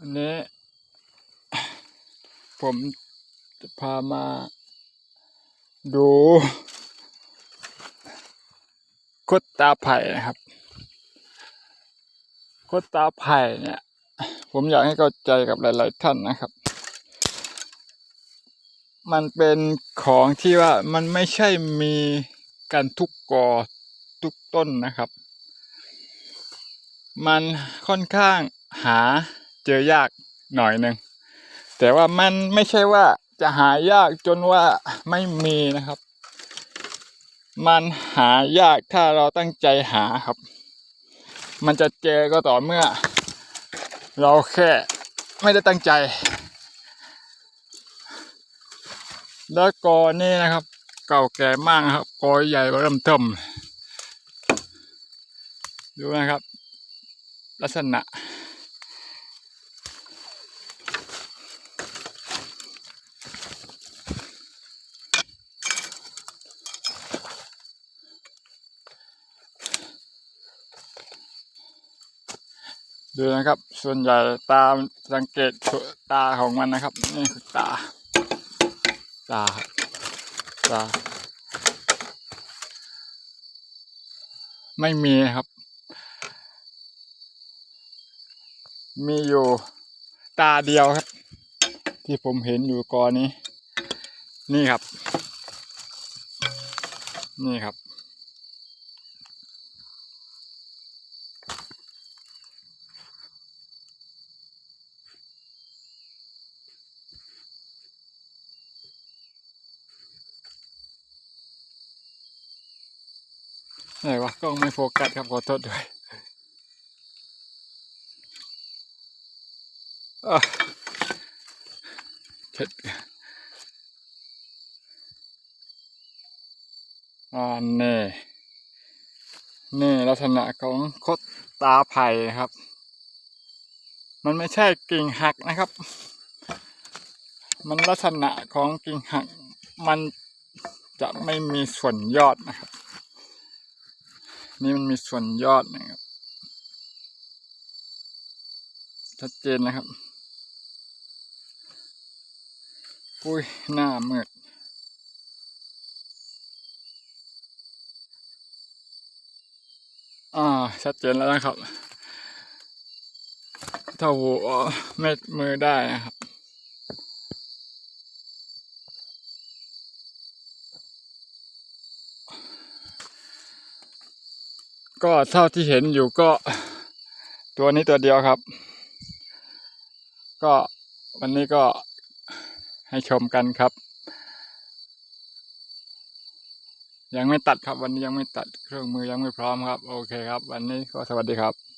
วันนี้ ผมจะพามาดูคดตาไผ่นะครับคดตาไผ่เนี่ย ผมอยากให้เข้าใจกับหลาย ๆ ท่านนะครับ มันเป็นของที่ว่ามันไม่ใช่มีกันทุกกอทุกต้นนะครับ มันค่อนข้างหา เจอยากหน่อยหนึ่งแต่ว่ามันไม่ใช่ว่าจะหายากจนว่าไม่มีนะครับ มันหายากถ้าเราตั้งใจหาครับ มันจะเจอก็ต่อเมื่อ เราแค่ไม่ได้ตั้งใจ แล้วกอนี่นะครับ เก่าแก่มากครับกอใหญ่เริ่มเทิมดูนะครับ ลักษณะ ดูนะครับ ส่วนใหญ่ตามสังเกตตาของมันนะครับ นี่คือตา ตาตา ไม่มีครับ มีอยู่ตาเดียวครับ ที่ผมเห็นอยู่กอนี้ นี่ครับ นี่ครับ ไหนวะกล้องไม่โฟกัสครับขอโทษด้วยอะเช็ดอ่านี่นี่ลักษณะของคดตาไผ่ครับ มันไม่ใช่กิ่งหักนะครับ มันลักษณะของกิ่งหัก มันจะไม่มีส่วนยอดนะครับ นี่มันมีส่วนยอดนะครับ ชัดเจนนะครับอุ้ยหน้ามืดอ่าชัดเจนแล้วนะครับ ถ้าหัวเม็ดมือได้นะครับ ก็เท่าที่เห็นอยู่ก็ตัวนี้ตัวเดียวครับ ก็วันนี้ก็ให้ชมกันครับ ยังไม่ตัดครับวันนี้ยังไม่ตัดเครื่องมือยังไม่พร้อมครับ โอเคครับ วันนี้ก็สวัสดีครับ